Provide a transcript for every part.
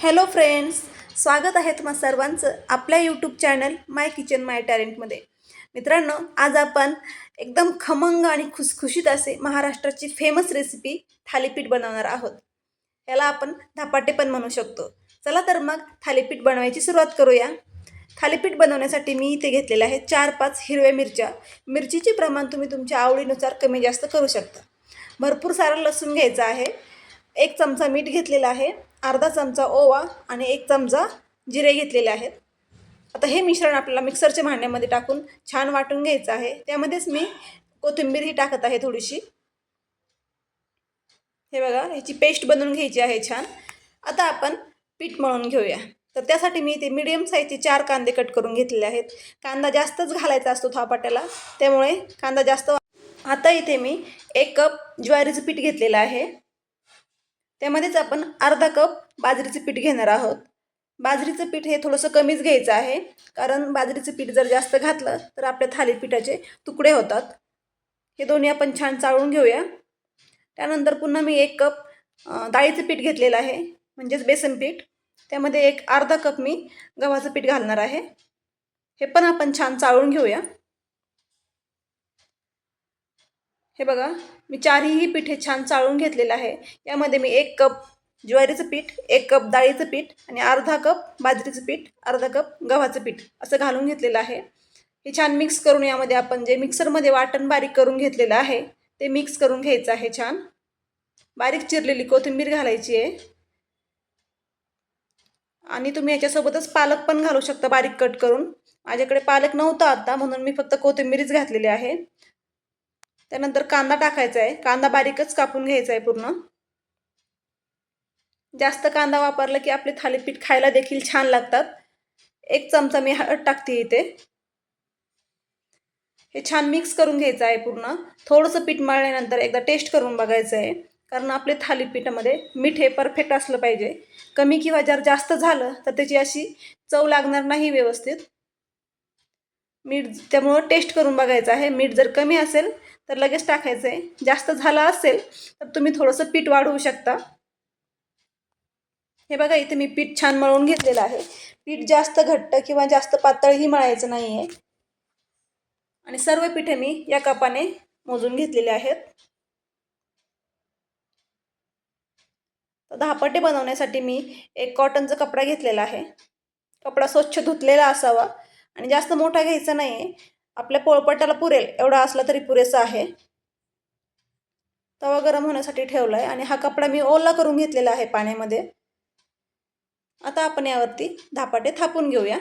Hello friends स्वागत आहे तुम्हा सर्वांचं आपल्या YouTube channel my kitchen my टॅलेंटमध्ये मित्रांनो आज आपण एकदम खमंग आणि खुसखुशीत असे महाराष्ट्राची फेमस रेसिपी थालीपीठ बनवणार आहोत. याला आपण धपाटे पण म्हणू शकतो. चला तर मग थालीपीठ बनवायची सुरुवात करूया. थालीपीठ बनवण्यासाठी मी इथे घेतलेले आहे चार पाच हिरव्या मिरच्या. मिरचीचे प्रमाण तुम्ही तुमच्या आवडीनुसार कमी जास्त करू शकता. भरपूर सारं लसूण घ्यायचं आहे. एक चमचा मीठ घेतलेला आहे. अर्धा चमचा ओवा आणि एक चमचा जिरे घेतलेले आहेत. आता हे मिश्रण आपल्याला मिक्सरच्या भांड्यामध्ये टाकून छान वाटून घ्यायचं आहे. त्यामध्येच मी कोथिंबीरही टाकत आहे थोडीशी. हे बघा ह्याची पेस्ट बनवून घ्यायची आहे छान. आता आपण पीठ मळून घेऊया. तर त्यासाठी मी इथे मिडियम साईजचे चार कांदे कट करून घेतलेले आहेत. कांदा जास्तच घालायचा असतो थापाट्याला त्यामुळे कांदा जास्त आता इथे मी एक कप ज्वारीचं पीठ घेतलेलं आहे. त्यामध्येच आपण अर्धा कप बाजरीचं पीठ घेणार आहोत. बाजरीचं पीठ हे थोडंसं कमीच घ्यायचं आहे. कारण बाजरीचं पीठ जर जास्त घातलं तर आपल्या थालीपीठाचे तुकडे होतात. हे दोन्ही आपण छान चाळून घेऊया. त्यानंतर पुन्हा मी एक कप डाळीचं पीठ घेतलेलं आहे म्हणजेच बेसन पीठ. त्यामध्ये एक अर्धा कप मी गव्हाचं पीठ घालणार आहे. हे पण आपण छान चाळून घेऊया. हे बघा मी चारही पीठ हे छान चाळून घेतलेलं आहे. यामध्ये मी एक कप ज्वारीचं पीठ एक कप डाळीचं पीठ आणि अर्धा कप बाजरीचं पीठ अर्धा कप गव्हाचं पीठ असं घालून घेतलेलं आहे. हे छान मिक्स करून यामध्ये आपण जे मिक्सरमध्ये वाटण बारीक करून घेतलेलं आहे ते मिक्स करून घ्यायचं आहे छान. बारीक चिरलेली कोथिंबीर घालायची आहे. आणि तुम्ही याच्यासोबतच पालक पण घालू शकता बारीक कट करून. माझ्याकडे पालक नव्हता आता म्हणून मी फक्त कोथिंबीरच घातलेली आहे. त्यानंतर कांदा टाकायचा आहे. कांदा बारीकच कापून घ्यायचा आहे पूर्ण. जास्त कांदा वापरला की आपले थालीपीठ खायला देखील छान लागतात. एक चमचा मी हळद टाकते इथे. हे छान मिक्स करून घ्यायचं आहे पूर्ण. थोडंसं पीठ मळल्यानंतर एकदा टेस्ट करून बघायचं आहे. कारण आपले थालीपीठामध्ये मीठ हे परफेक्ट असलं पाहिजे. कमी किंवा जर जास्त झालं तर त्याची अशी चव लागणार नाही व्यवस्थित. मीठ त्यामुळं टेस्ट करून बघायचं आहे. मीठ जर कमी असेल तर लगेच टाकायचं आहे जास्त झालं असेल तर तुम्ही थोडंसं पीठ वाढवू शकता. हे बघा इथे मी पीठ छान मळून घेतलेलं आहे. पीठ जास्त घट्ट किंवा जास्त पातळही मळायचं नाही आहे आणि सर्व पिठे मी या कपाने मोजून घेतलेले आहेत. दहापटे बनवण्यासाठी मी एक कॉटनचा कपडा घेतलेला आहे. कपडा स्वच्छ धुतलेला असावा आणि जास्त मोठा घ्यायचा नाही आहे आपल्या पोळपटाला पुरेल एवढा असला तरी पुरेसा आहे. तवा गरम होण्यासाठी ठेवला आहे आणि हा कपडा मी ओला करून घेतलेला आहे पाण्यामध्ये. आता आपण यावरती धापाटे थापून घेऊया.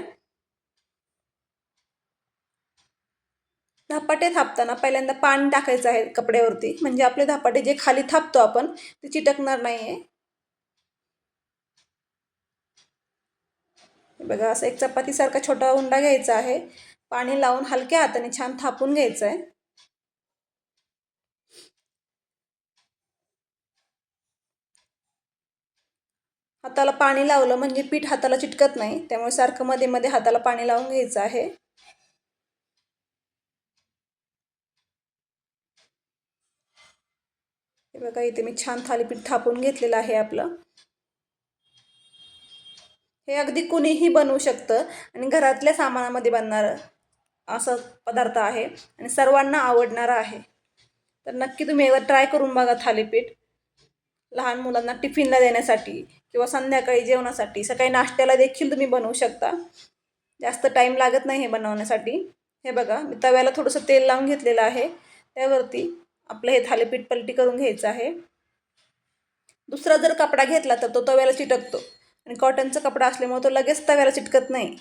धापाटे थापताना पहिल्यांदा पाणी टाकायचं आहे कपड्यावरती म्हणजे आपले धापाटे जे खाली थापतो आपण ते चिटकणार नाही आहे बघा असं एक चपातीसारखा छोटा उंडा घ्यायचा आहे. पाणी लावून हलक्या हाताने छान थापून घ्यायचं आहे हाताला पाणी लावलं म्हणजे पीठ हाताला चिटकत नाही त्यामुळे सारखं मध्ये मध्ये हाताला पाणी लावून घ्यायचं आहे. हे बघा इथे मी छान थालीपीठ थापून घेतलेलं आहे आपलं. हे अगदी कुणीही बनवू शकतं आणि घरातल्या सामानामध्ये बनणारं असं पदार्थ आहे आणि सर्वांना आवडणारा आहे. तर नक्की तुम्ही एकदा ट्राय करून बघा थालीपीठ. लहान मुलांना टिफिनला देण्यासाठी किंवा संध्याकाळी जेवणासाठी. सकाळी नाश्त्याला देखील तुम्ही बनवू शकता. जास्त टाईम लागत नाही हे बनवण्यासाठी. हे बघा मी तव्याला थोडंसं तेल लावून घेतलेलं आहे. त्यावरती आपलं हे थालीपीठ पलटी करून घ्यायचं आहे. दुसरा जर कपडा घेतला तर तो तव्याला चिटकतो. आणि कॉटनचा कपडा असल्यामुळे तो लगेच तव्याला चिटकत नाही.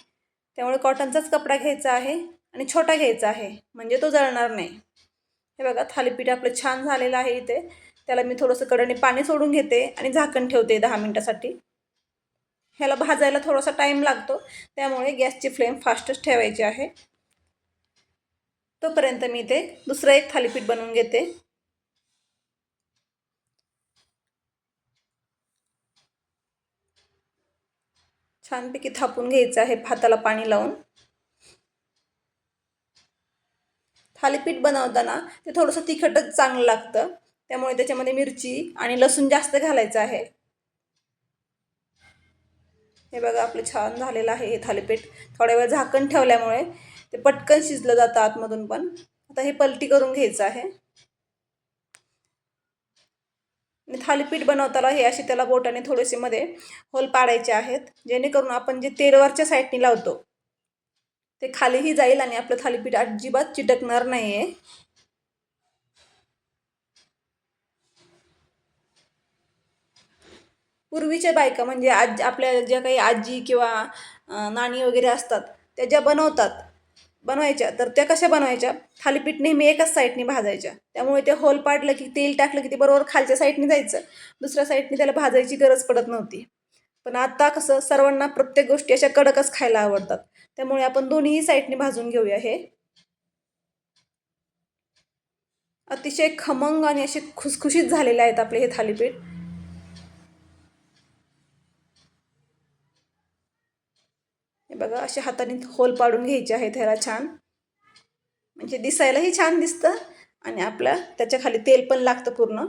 त्यामुळे कॉटनचाच कपडा घ्यायचा आहे. आणि छोटा घ्यायचा आहे. म्हणजे तो जळणार नाही. हे बघा थालीपीठ आपलं छान झालेलं आहे इथे. त्याला मी थोडंसं कडणी पाणी सोडून घेते आणि झाकण ठेवते दहा मिनटासाठी. ह्याला भाजायला थोडासा टाईम लागतो. त्यामुळे गॅसची फ्लेम फास्टच ठेवायची आहे. तोपर्यंत मी इथे दुसरं एक थालीपीठ बनवून घेते. छानपैकी थापून घ्यायचं आहे. भाताला पाणी लावून. थालीपीठ बनवताना ते थोडंसं तिखटच चांगलं लागतं. त्यामुळे त्याच्यामध्ये मिरची आणि लसूण जास्त घालायचं आहे. हे बघा आपलं छान झालेलं आहे हे थालीपीठ. थोड्या वेळ झाकण ठेवल्यामुळे ते पटकन शिजलं जातं आतमधून पण. आता हे पलटी करून घ्यायचं आहे. थालीपीठ बनवताना हे असे त्याला बोटाने थोडेसे मध्ये होल पाडायचे आहेत. जेणेकरून आपण जे तेलवरच्या साईडनी लावतो ते खालीही जाईल आणि आपलं थालीपीठ अजिबात चिटकणार नाही आहे पूर्वीच्या बायका म्हणजे आज आपल्या ज्या काही आजी किंवा नाणी वगैरे असतात त्या ज्या बनवतात बनवायच्या तर त्या कशा बनवायच्या? थालीपीठ नेहमी एकाच साईडने भाजायच्या. त्यामुळे ते होल पाडलं की तेल टाकलं की ते बरोबर खालच्या साईडने जायचं. दुसऱ्या साईडने त्याला भाजायची गरज पडत नव्हती. पण आता कसं सर्वांना प्रत्येक गोष्टी अशा कडकच खायला आवडतात. त्यामुळे आपण दोन्ही साईडने भाजून घेऊया हे. अतिशय खमंग आणि असे खुसखुशीत झालेले आहेत आपले हे थालीपीठ. हे बघा असे हाताने होल पाडून घ्यायचे आहेत ह्याला छान. म्हणजे दिसायलाही छान दिसतं आणि आपल्या त्याच्याखाली तेल पण लागतं पूर्ण.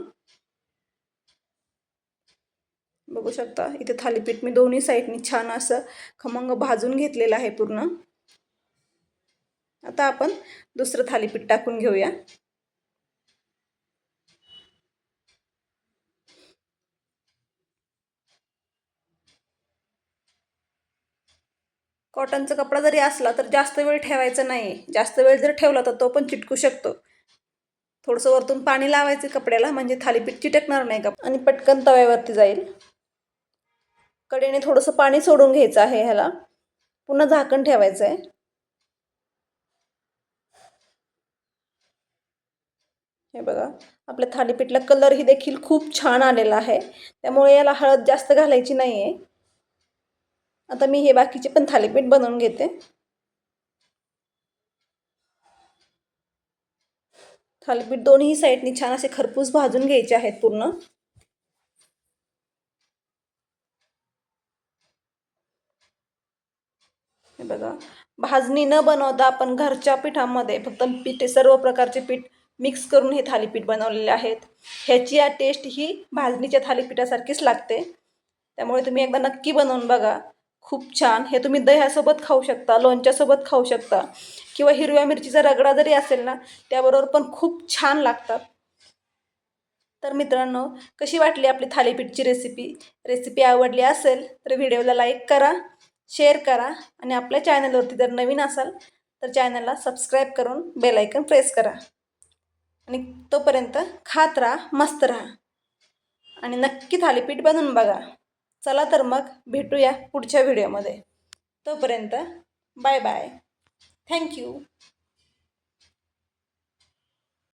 बघू शकता इथे थालीपीठ. मी दोन्ही साईडनी छान असं खमंग भाजून घेतलेलं आहे पूर्ण. आता आपण दुसरं थालीपीठ टाकून घेऊया. कॉटनचा कपडा जरी असला तर जास्त वेळ ठेवायचा नाही. जास्त वेळ जर ठेवला तर तो पण चिटकू शकतो. थोडंसं वरतून पाणी लावायचं कपड्याला म्हणजे थालीपीठ चिटकणार नाही का आणि पटकन तव्यावरती जाईल. कडेने थोडंसं पाणी सोडून घ्यायचं आहे ह्याला. पुन्हा झाकण ठेवायचं आहे हे बघा आपल्या थालीपीठला कलरही देखील खूप छान आलेला आहे. त्यामुळे याला हळद जास्त घालायची नाही आहे आता मी हे बाकीचे पण थालीपीठ बनवून घेते. थालीपीठ दोन्ही साईडनी छान असे खरपूस भाजून घ्यायचे आहेत पूर्ण. बघा. भाजणी न बनवता आपण घरच्या पिठामध्ये फक्त पीठ सर्व प्रकारचे पीठ मिक्स करून हे थालीपीठ बनवलेले आहेत. ह्याची या टेस्ट ही भाजणीच्या थालीपीठासारखीच लागते. त्यामुळे तुम्ही एकदा नक्की बनवून बघा. खूप छान. हे तुम्ही दह्यासोबत खाऊ शकता लोणच्यासोबत खाऊ शकता किंवा हिरव्या मिरचीचा रगडा जरी असेल ना त्याबरोबर पण खूप छान लागतात. तर मित्रांनो कशी वाटली आपली थालीपीठची रेसिपी रेसिपी आवडली असेल तर व्हिडिओला लाईक करा. शेअर करा. आणि आपल्या चॅनलवरती जर नवीन असाल तर चॅनलला सबस्क्राईब करून बेलायकन प्रेस करा. आणि तोपर्यंत खात राहा मस्त राहा. आणि नक्की थालीपीठ बनवून बघा. चला तर मग भेटूया पुढच्या व्हिडिओमध्ये तोपर्यंत बाय बाय थँक्यू